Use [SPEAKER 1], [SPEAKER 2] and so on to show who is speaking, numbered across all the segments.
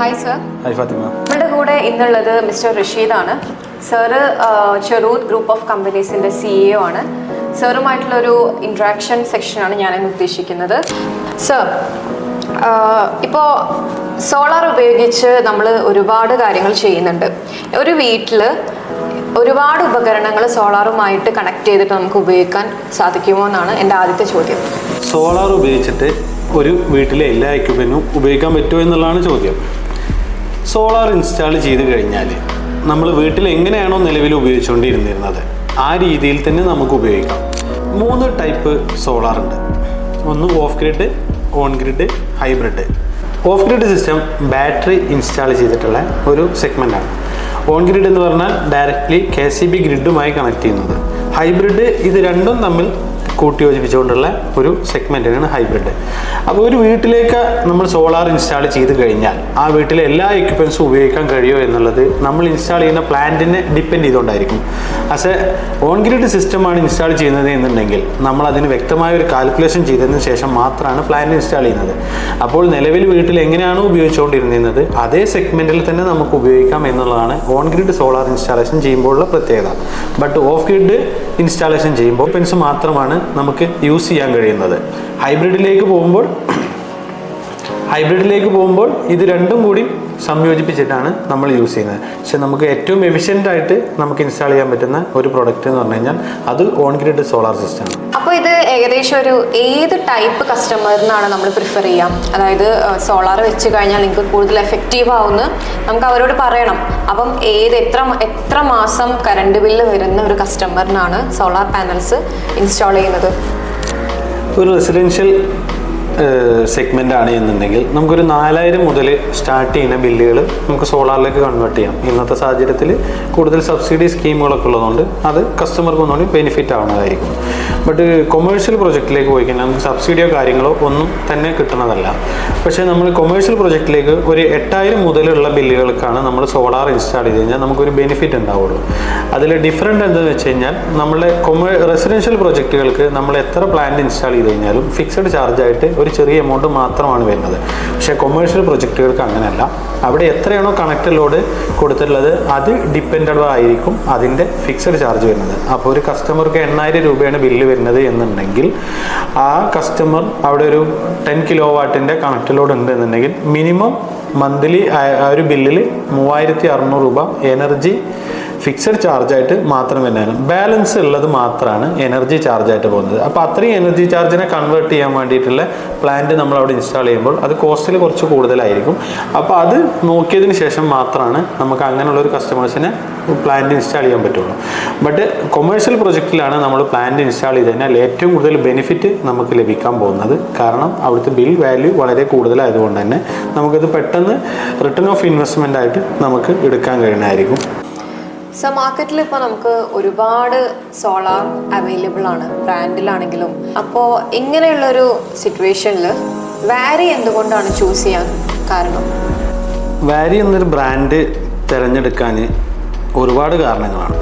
[SPEAKER 1] Hi sir
[SPEAKER 2] hi Fathima
[SPEAKER 1] നമ്മുടെ കൂടെ ഇന്നുള്ളത് മിസ്റ്റർ റഷീദ് ആണ് സാറ് ചെറൂത് ഗ്രൂപ്പ് ഓഫ് കമ്പനീസിന്റെ സിഇഒ ആണ്. സാറുമായിട്ടുള്ളൊരു ഇൻട്രാക്ഷൻ സെക്ഷനാണ് ഞാനിന്ന് ഉദ്ദേശിക്കുന്നത്. സർ ഇപ്പോൾ സോളാർ ഉപയോഗിച്ച് നമ്മൾ ഒരുപാട് കാര്യങ്ങൾ ചെയ്യുന്നുണ്ട്. ഒരു വീട്ടിൽ ഒരുപാട് ഉപകരണങ്ങൾ സോളാറുമായിട്ട് കണക്ട് ചെയ്തിട്ട് നമുക്ക് ഉപയോഗിക്കാൻ സാധിക്കുമോ എന്നാണ് എന്റെ ആദ്യത്തെ ചോദ്യം.
[SPEAKER 2] സോളാർ ഉപയോഗിച്ചിട്ട് ഒരു വീട്ടിലെ എല്ലാ എക്യുപ്മെന്റും ഉപയോഗിക്കാൻ പറ്റുമോ എന്നുള്ളതാണ് ചോദ്യം. സോളാർ ഇൻസ്റ്റാൾ ചെയ്ത് കഴിഞ്ഞാൽ നമ്മൾ വീട്ടിൽ എങ്ങനെയാണോ നിലവിൽ ഉപയോഗിച്ചുകൊണ്ടിരുന്നിരുന്നത് ആ രീതിയിൽ തന്നെ നമുക്ക് ഉപയോഗിക്കാം. മൂന്ന് ടൈപ്പ് സോളാർ ഉണ്ട്. ഒന്ന് off grid on grid hybrid. Off grid system battery install ചെയ്തിട്ടുള്ള ഒരു സെഗ്മെന്റാണ് ഓൺ ഗ്രിഡ് എന്ന് പറഞ്ഞാൽ ഡയറക്റ്റ്ലി കെ സി ബി ഗ്രിഡുമായി കണക്ട് ചെയ്യുന്നത്. ഹൈബ്രിഡ് ഇത് രണ്ടും തമ്മിൽ കൂട്ടി യോജിപ്പിച്ചുകൊണ്ടുള്ള ഒരു സെഗ്മെന്റിനാണ് ഹൈബ്രിഡ്. അപ്പോൾ ഒരു വീട്ടിലേക്ക് നമ്മൾ സോളാർ ഇൻസ്റ്റാൾ ചെയ്ത് കഴിഞ്ഞാൽ ആ വീട്ടിലെ എല്ലാ എക്യുപ്മെൻസും ഉപയോഗിക്കാൻ കഴിയുമോ എന്നുള്ളത് നമ്മൾ ഇൻസ്റ്റാൾ ചെയ്യുന്ന പ്ലാന്റിനെ ഡിപ്പെൻഡ് ചെയ്തുകൊണ്ടായിരിക്കും. ആസ് എ ഓൺ ഗ്രിഡ് സിസ്റ്റമാണ് ഇൻസ്റ്റാൾ ചെയ്യുന്നത് എന്നുണ്ടെങ്കിൽ നമ്മൾ അതിന് വ്യക്തമായ ഒരു കാൽക്കുലേഷൻ ചെയ്തതിന് ശേഷം മാത്രമാണ് പ്ലാന്റ് ഇൻസ്റ്റാൾ ചെയ്യുന്നത്. അപ്പോൾ നിലവിൽ വീട്ടിൽ എങ്ങനെയാണോ ഉപയോഗിച്ചുകൊണ്ടിരുന്നത് അതേ സെഗ്മെന്റിൽ തന്നെ നമുക്ക് ഉപയോഗിക്കാം എന്നുള്ളതാണ് ഓൺ ഗ്രിഡ് സോളാർ ഇൻസ്റ്റാളേഷൻ ചെയ്യുമ്പോഴുള്ള പ്രത്യേകത. ബട്ട് ഓഫ് ഗ്രിഡ് ഇൻസ്റ്റാളേഷൻ ചെയ്യുമ്പോൾ പെൻസ് മാത്രമാണ് നമുക്ക് യൂസ് ചെയ്യാൻ കഴിയുന്നത്. ഹൈബ്രിഡിലേക്ക് പോകുമ്പോൾ ഹൈബ്രിഡിലേക്ക് പോകുമ്പോൾ ഇത് രണ്ടും കൂടി സംയോജിപ്പിച്ചിട്ടാണ് നമ്മൾ യൂസ് ചെയ്യുന്നത്. പക്ഷെ നമുക്ക് ഏറ്റവും എഫിഷ്യന്റ് ആയിട്ട് നമുക്ക് ഇൻസ്റ്റാൾ ചെയ്യാൻ പറ്റുന്ന ഒരു പ്രൊഡക്റ്റ് എന്ന് പറഞ്ഞു കഴിഞ്ഞാൽ അത് ഓൺ ഗ്രിഡ് സോളാർ സിസ്റ്റമാണ്
[SPEAKER 1] അപ്പോൾ ഇത് ഏകദേശം ഒരു ഏത് ടൈപ്പ് കസ്റ്റമറിനാണ് നമ്മൾ പ്രിഫർ ചെയ്യാം. അതായത് സോളാർ വെച്ച് കഴിഞ്ഞാൽ നിങ്ങൾക്ക് കൂടുതൽ എഫക്റ്റീവ് ആവുന്നു നമുക്ക് അവരോട് പറയണം. അപ്പം ഏത് എത്ര എത്ര മാസം കറണ്ട് ബില്ല് വരുന്ന ഒരു കസ്റ്റമറിനാണ് സോളാർ പാനൽസ് ഇൻസ്റ്റാൾ ചെയ്യുന്നത്.
[SPEAKER 2] ഒരു റെസിഡൻഷ്യൽ സെഗ്മെന്റ് ആണ് എന്നുണ്ടെങ്കിൽ നമുക്കൊരു നാലായിരം മുതൽ സ്റ്റാർട്ട് ചെയ്യുന്ന ബില്ലുകൾ നമുക്ക് സോളാറിലേക്ക് കൺവേർട്ട് ചെയ്യാം. ഇന്നത്തെ സാഹചര്യത്തിൽ കൂടുതൽ സബ്സിഡി സ്കീമുകളൊക്കെ ഉള്ളതുകൊണ്ട് അത് കസ്റ്റമർക്ക് ഒന്നുകൂടി ബെനിഫിറ്റ് ആവുന്നതായിരിക്കും. ബട്ട് കൊമേഴ്ഷ്യൽ പ്രൊജക്റ്റിലേക്ക് പോയി കഴിഞ്ഞാൽ നമുക്ക് സബ്സിഡിയോ കാര്യങ്ങളോ ഒന്നും തന്നെ കിട്ടുന്നതല്ല. പക്ഷേ നമ്മൾ കൊമേഴ്ഷ്യൽ പ്രൊജക്റ്റിലേക്ക് ഒരു എട്ടായിരം മുതലുള്ള ബില്ലുകൾക്കാണ് നമ്മൾ സോളാർ ഇൻസ്റ്റാൾ ചെയ്ത് കഴിഞ്ഞാൽ നമുക്കൊരു ബെനിഫിറ്റ് ഉണ്ടാവുള്ളൂ. അതിൽ ഡിഫറെന്റ് എന്താണെന്ന് വെച്ച് കഴിഞ്ഞാൽ നമ്മളെ കൊമേ റെസിഡൻഷ്യൽ പ്രൊജക്റ്റുകൾക്ക് നമ്മൾ എത്ര പ്ലാന്റ് ഇൻസ്റ്റാൾ ചെയ്ത് കഴിഞ്ഞാലും ഫിക്സഡ് ചാർജായിട്ട് ഒരു ചെറിയ എമൗണ്ട് മാത്രമാണ് വരുന്നത്. പക്ഷേ കൊമേഴ്ഷ്യൽ പ്രൊജക്റ്റുകൾക്ക് അങ്ങനെയല്ല. അവിടെ എത്രയാണോ കണക്ട് ലോഡ് കൊടുത്തിട്ടുള്ളത് അത് ഡിപ്പെൻഡഡ് ആയിരിക്കും അതിന്റെ ഫിക്സഡ് ചാർജ് വരുന്നത്. അപ്പോൾ ഒരു കസ്റ്റമർക്ക് എണ്ണായിരം രൂപയാണ് ബില്ല് വരുന്നത് എന്നുണ്ടെങ്കിൽ ആ കസ്റ്റമർ അവിടെ ഒരു ടെൻ കിലോ വാട്ടിന്റെ കണക്ട് ലോഡ് ഉണ്ട് എന്നുണ്ടെങ്കിൽ മിനിമം മന്ത്ലി ആ ഒരു ബില്ലിൽ മൂവായിരത്തി അറുന്നൂറ് രൂപ എനർജി ഫിക്സഡ് ചാർജായിട്ട് മാത്രം വരുന്നതാണ് ബാലൻസ് ഉള്ളത് മാത്രമാണ് എനർജി ചാർജായിട്ട് പോകുന്നത്. അപ്പോൾ അത്രയും എനർജി ചാർജിനെ കൺവേർട്ട് ചെയ്യാൻ വേണ്ടിയിട്ടുള്ള പ്ലാന്റ് നമ്മൾ അവിടെ ഇൻസ്റ്റാൾ ചെയ്യുമ്പോൾ അത് കോസ്റ്റിൽ കുറച്ച് കൂടുതലായിരിക്കും. അപ്പോൾ അത് നോക്കിയതിന് ശേഷം മാത്രമാണ് നമുക്ക് അങ്ങനെയുള്ള ഒരു കസ്റ്റമേഴ്സിനെ പ്ലാന്റ് ഇൻസ്റ്റാൾ ചെയ്യാൻ പറ്റുള്ളൂ. ബട്ട് കൊമേഴ്ഷ്യൽ പ്രൊജക്റ്റിലാണ് നമ്മൾ പ്ലാന്റ് ഇൻസ്റ്റാൾ ചെയ്ത് കഴിഞ്ഞാൽ ഏറ്റവും കൂടുതൽ ബെനിഫിറ്റ് നമുക്ക് ലഭിക്കാൻ പോകുന്നത്. കാരണം അവിടുത്തെ ബിൽ വാല്യൂ വളരെ കൂടുതലായതുകൊണ്ട് തന്നെ നമുക്കിത് പെട്ടെന്ന് റിട്ടേൺ ഓഫ് ഇൻവെസ്റ്റ്മെന്റ് ആയിട്ട് നമുക്ക് എടുക്കാൻ കഴിയുന്നതായിരിക്കും.
[SPEAKER 1] സോ മാർക്കറ്റിൽ ഇപ്പോൾ നമുക്ക് ഒരുപാട് സോളാർ അവൈലബിൾ ആണ്. ബ്രാൻഡിലാണെങ്കിലും അപ്പോ ഇങ്ങനെയുള്ള ഒരു സിറ്റുവേഷനിൽ വാരി എന്തുകൊണ്ടാണ് ചൂസ് ചെയ്യാൻ കാരണം?
[SPEAKER 2] വാരി എന്നൊരു ബ്രാൻഡ് തിരഞ്ഞെടുക്കാൻ ഒരുപാട് കാരണങ്ങളാണ്.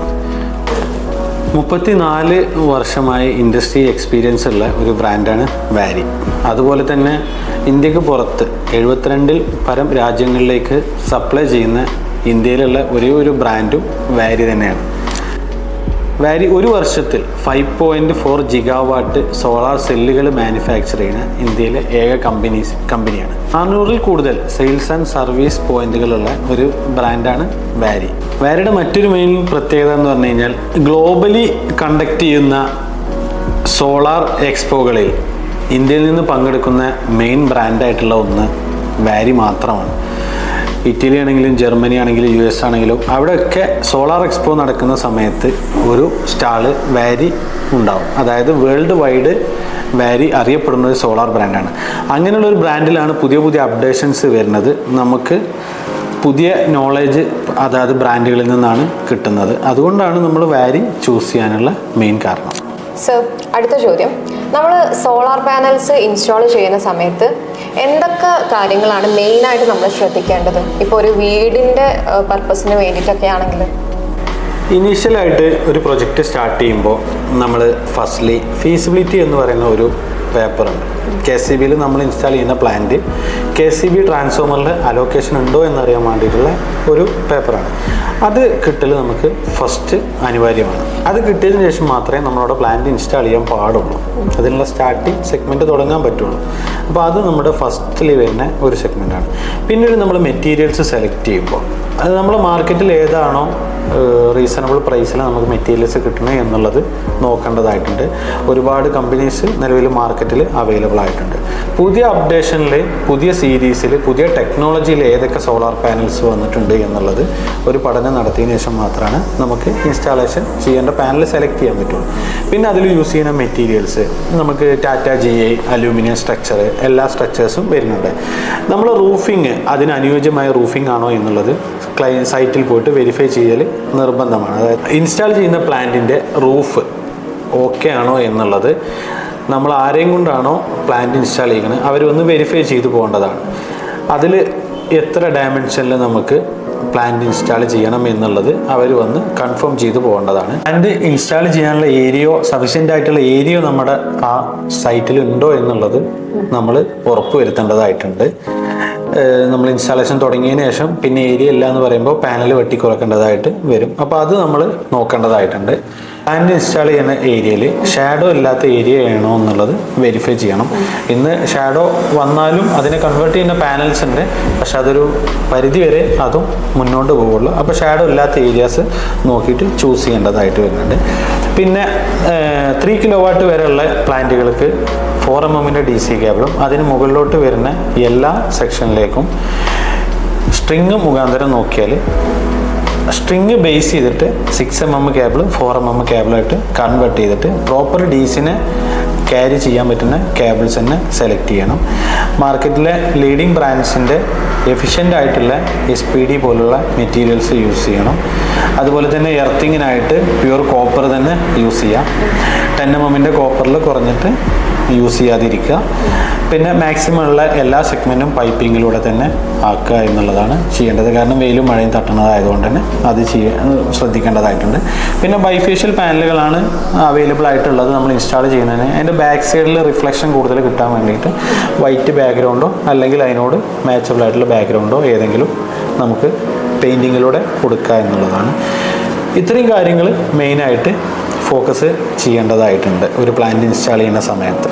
[SPEAKER 2] മുപ്പത്തിനാല് വർഷമായി ഇൻഡസ്ട്രി എക്സ്പീരിയൻസ് ഉള്ള ഒരു ബ്രാൻഡാണ് വാരി അതുപോലെ തന്നെ ഇന്ത്യയ്ക്ക് പുറത്ത് എഴുപത്തിരണ്ടിൽ പരം രാജ്യങ്ങളിലേക്ക് സപ്ലൈ ചെയ്യുന്ന ഇന്ത്യയിലുള്ള ഒരേ ഒരു ബ്രാൻഡും വാരി തന്നെയാണ്. വാരി ഒരു വർഷത്തിൽ five point four gigawatt solar സെല്ലുകൾ മാനുഫാക്ചർ ചെയ്യുന്ന ഇന്ത്യയിലെ ഏക കമ്പനീസ് കമ്പനിയാണ് നാനൂറിൽ കൂടുതൽ സെയിൽസ് ആൻഡ് സർവീസ് പോയിന്റുകളുള്ള ഒരു ബ്രാൻഡാണ് വാരി. വാരിയുടെ മറ്റൊരു മെയിൻ പ്രത്യേകത എന്ന് പറഞ്ഞു കഴിഞ്ഞാൽ ഗ്ലോബലി കണ്ടക്ട് ചെയ്യുന്ന സോളാർ എക്സ്പോകളിൽ ഇന്ത്യയിൽ നിന്ന് പങ്കെടുക്കുന്ന മെയിൻ ബ്രാൻഡായിട്ടുള്ള ഒന്ന് വാരി മാത്രമാണ്. ഇറ്റലി ആണെങ്കിലും ജർമ്മനി ആണെങ്കിലും യു എസ് ആണെങ്കിലും അവിടെയൊക്കെ സോളാർ എക്സ്പോ നടക്കുന്ന സമയത്ത് ഒരു സ്റ്റാൾ വാരി ഉണ്ടാവും. അതായത് വേൾഡ് വൈഡ് വാരി അറിയപ്പെടുന്ന ഒരു സോളാർ ബ്രാൻഡാണ് അങ്ങനെയുള്ള ഒരു ബ്രാൻഡിലാണ് പുതിയ പുതിയ അപ്ഡേഷൻസ് വരുന്നത്. നമുക്ക് പുതിയ നോളേജ് അതായത് ബ്രാൻഡുകളിൽ നിന്നാണ് കിട്ടുന്നത്. അതുകൊണ്ടാണ് നമ്മൾ വാരി ചൂസ് ചെയ്യാനുള്ള മെയിൻ കാരണം.
[SPEAKER 1] സർ അടുത്ത ചോദ്യം. നമ്മൾ സോളാർ പാനൽസ് ഇൻസ്റ്റാൾ ചെയ്യുന്ന സമയത്ത് എന്തൊക്കെ കാര്യങ്ങളാണ് മെയിനായിട്ട് നമ്മൾ ശ്രദ്ധിക്കേണ്ടത്? ഇപ്പോൾ ഒരു വീടിന്റെ പർപ്പസിന് വേണ്ടിയിട്ടൊക്കെ ആണെങ്കിൽ
[SPEAKER 2] ഇനീഷ്യലായിട്ട് ഒരു പ്രൊജക്റ്റ് സ്റ്റാർട്ട് ചെയ്യുമ്പോൾ നമ്മൾ ഫസ്റ്റ്ലി ഫീസിബിലിറ്റി എന്ന് പറയുന്ന ഒരു പേപ്പർ ഉണ്ട് കെ സി ബിയിൽ നമ്മൾ ഇൻസ്റ്റാൾ ചെയ്യുന്ന പ്ലാന്റ് കെ സി ബി ട്രാൻസ്ഫോമറിൽ അലോക്കേഷൻ ഉണ്ടോ എന്നറിയാൻ വേണ്ടിയിട്ടുള്ള ഒരു പേപ്പറാണ്. അത് കിട്ടൽ നമുക്ക് ഫസ്റ്റ് അനിവാര്യമാണ്. അത് കിട്ടിയതിന് ശേഷം മാത്രമേ നമ്മളവിടെ പ്ലാന്റ് ഇൻസ്റ്റാൾ ചെയ്യാൻ പാടുള്ളൂ. അതിനുള്ള സ്റ്റാർട്ടിങ് സെഗ്മെന്റ് തുടങ്ങാൻ പറ്റുള്ളൂ. അപ്പോൾ അത് നമ്മുടെ ഫസ്റ്റിൽ വരുന്ന ഒരു സെഗ്മെന്റാണ് പിന്നീട് നമ്മൾ മെറ്റീരിയൽസ് സെലക്ട് ചെയ്യുമ്പോൾ അത് നമ്മൾ മാർക്കറ്റിൽ ഏതാണോ റീസണബിൾ പ്രൈസിൽ നമുക്ക് മെറ്റീരിയൽസ് കിട്ടണം എന്നുള്ളത് നോക്കേണ്ടതായിട്ടുണ്ട്. ഒരുപാട് കമ്പനീസ് നിലവിൽ മാർക്കറ്റിൽ അവൈലബിൾ ആയിട്ടുണ്ട്. പുതിയ അപ്ഡേഷനിൽ പുതിയ സീരീസിൽ പുതിയ ടെക്നോളജിയിൽ ഏതൊക്കെ സോളാർ പാനൽസ് വന്നിട്ടുണ്ട് എന്നുള്ളത് ഒരു പഠനം നടത്തിയതിനു ശേഷം മാത്രമാണ് നമുക്ക് ഇൻസ്റ്റാളേഷൻ ചെയ്യേണ്ട പാനൽ സെലക്ട് ചെയ്യാൻ പറ്റുള്ളൂ. പിന്നെ അതിൽ യൂസ് ചെയ്യുന്ന മെറ്റീരിയൽസ് നമുക്ക് Tata G A aluminium structure എല്ലാ സ്ട്രക്ചേഴ്സും വരുന്നുണ്ട്. നമ്മൾ റൂഫിങ് അതിന് അനുയോജ്യമായ റൂഫിംഗ് ആണോ എന്നുള്ളത് ക്ലൈ സൈറ്റിൽ പോയിട്ട് വെരിഫൈ ചെയ്യൽ നിർബന്ധമാണ്. അതായത് ഇൻസ്റ്റാൾ ചെയ്യുന്ന പ്ലാന്റിന്റെ റൂഫ് ഓക്കെ ആണോ എന്നുള്ളത് നമ്മൾ ആരെയും കൊണ്ടാണോ പ്ലാന്റ് ഇൻസ്റ്റാൾ ചെയ്യുന്നത് അവരൊന്ന് വെരിഫൈ ചെയ്തു പോകേണ്ടതാണ്. അതിൽ എത്ര ഡയമെൻഷനിൽ നമുക്ക് പ്ലാന്റ് ഇൻസ്റ്റാൾ ചെയ്യണം എന്നുള്ളത് അവർ വന്ന് കൺഫേം ചെയ്ത് പോകേണ്ടതാണ്. പ്ലാന്റ് ഇൻസ്റ്റാൾ ചെയ്യാനുള്ള ഏരിയോ സഫീഷ്യന്റ് ആയിട്ടുള്ള ഏരിയോ നമ്മുടെ ആ സൈറ്റിൽ ഉണ്ടോ എന്നുള്ളത് നമ്മൾ ഉറപ്പ് വരുത്തേണ്ടതായിട്ടുണ്ട് നമ്മൾ ഇൻസ്റ്റാളേഷൻ തുടങ്ങിയതിന് ശേഷം പിന്നെ ഏരിയ ഇല്ല എന്ന് പറയുമ്പോൾ പാനൽ വെട്ടി കുറക്കേണ്ടതായിട്ട് വരും. അപ്പോൾ അത് നമ്മൾ നോക്കേണ്ടതായിട്ടുണ്ട്. പാനൽ ഇൻസ്റ്റാൾ ചെയ്യുന്ന ഏരിയയിൽ ഷാഡോ ഇല്ലാത്ത ഏരിയ ആണോ എന്നുള്ളത് വെരിഫൈ ചെയ്യണം. ഇന്ന് ഷാഡോ വന്നാലും അതിനെ കൺവേർട്ട് ചെയ്യുന്ന പാനൽസ് ഉണ്ട്. പക്ഷെ അതൊരു പരിധി വരെ അതും മുന്നോട്ട് പോവുള്ളൂ. അപ്പോൾ ഷാഡോ ഇല്ലാത്ത ഏരിയാസ് നോക്കിയിട്ട് ചൂസ് ചെയ്യേണ്ടതായിട്ട് വരുന്നുണ്ട്. പിന്നെ ത്രീ കിലോ വാട്ട് വരെയുള്ള പ്ലാന്റുകൾക്ക് ഫോർ എം എമ്മിന്റെ ഡി സി കേബിളും അതിന് മുകളിലോട്ട് വരുന്ന എല്ലാ സെക്ഷനിലേക്കും സ്ട്രിങ് മുഖാന്തരം നോക്കിയാൽ സ്ട്രിങ് ബേസ് ചെയ്തിട്ട് six M M cable four M M കേബിളായിട്ട് convert ചെയ്തിട്ട് പ്രോപ്പർ ഡീസിനെ ക്യാരി ചെയ്യാൻ പറ്റുന്ന കേബിൾസ് തന്നെ സെലക്ട് ചെയ്യണം. മാർക്കറ്റിലെ ലീഡിംഗ് ബ്രാൻഡ്സിന്റെ എഫിഷ്യന്റ് ആയിട്ടുള്ള എസ് പി ഡി പോലുള്ള മെറ്റീരിയൽസ് യൂസ് ചെയ്യണം. അതുപോലെ തന്നെ എർത്തിങ്ങിനായിട്ട് പ്യുവർ കോപ്പർ തന്നെ യൂസ് ചെയ്യാം. ടെൻ എം എമ്മിന്റെ കോപ്പറിൽ കുറഞ്ഞിട്ട് യൂസ് ചെയ്യാതിരിക്കുക. പിന്നെ മാക്സിമം ഉള്ള എല്ലാ സെഗ്മെന്റും പൈപ്പിങ്ങിലൂടെ തന്നെ ആക്കുക എന്നുള്ളതാണ് ചെയ്യേണ്ടത്. കാരണം വെയിലും മഴയും തട്ടുന്നതായതുകൊണ്ട് തന്നെ അത് ചെയ്യാൻ ശ്രദ്ധിക്കേണ്ടതായിട്ടുണ്ട്. പിന്നെ ബൈഫേഷ്യൽ പാനലുകളാണ് അവൈലബിൾ ആയിട്ടുള്ളത് നമ്മൾ ഇൻസ്റ്റാൾ ചെയ്യുന്നതിന്. അതിന്റെ ബാക്ക് സൈഡിൽ റിഫ്ലക്ഷൻ കൂടുതൽ കിട്ടാൻ വേണ്ടിയിട്ട് വൈറ്റ് ബാക്ക്ഗ്രൗണ്ടോ അല്ലെങ്കിൽ അതിനോട് മാച്ചബിൾ ആയിട്ടുള്ള ബാക്ക്ഗ്രൗണ്ടോ ഏതെങ്കിലും നമുക്ക് പെയിന്റിങ്ങിലൂടെ കൊടുക്കുക എന്നുള്ളതാണ്. ഇത്രയും കാര്യങ്ങൾ മെയിനായിട്ട് ഫോക്കസ് ചെയ്യേണ്ടതായിട്ടുണ്ട്. ഒരു പ്ലാന്റ് ഇൻസ്റ്റാൾ ചെയ്യുന്ന സമയത്ത്.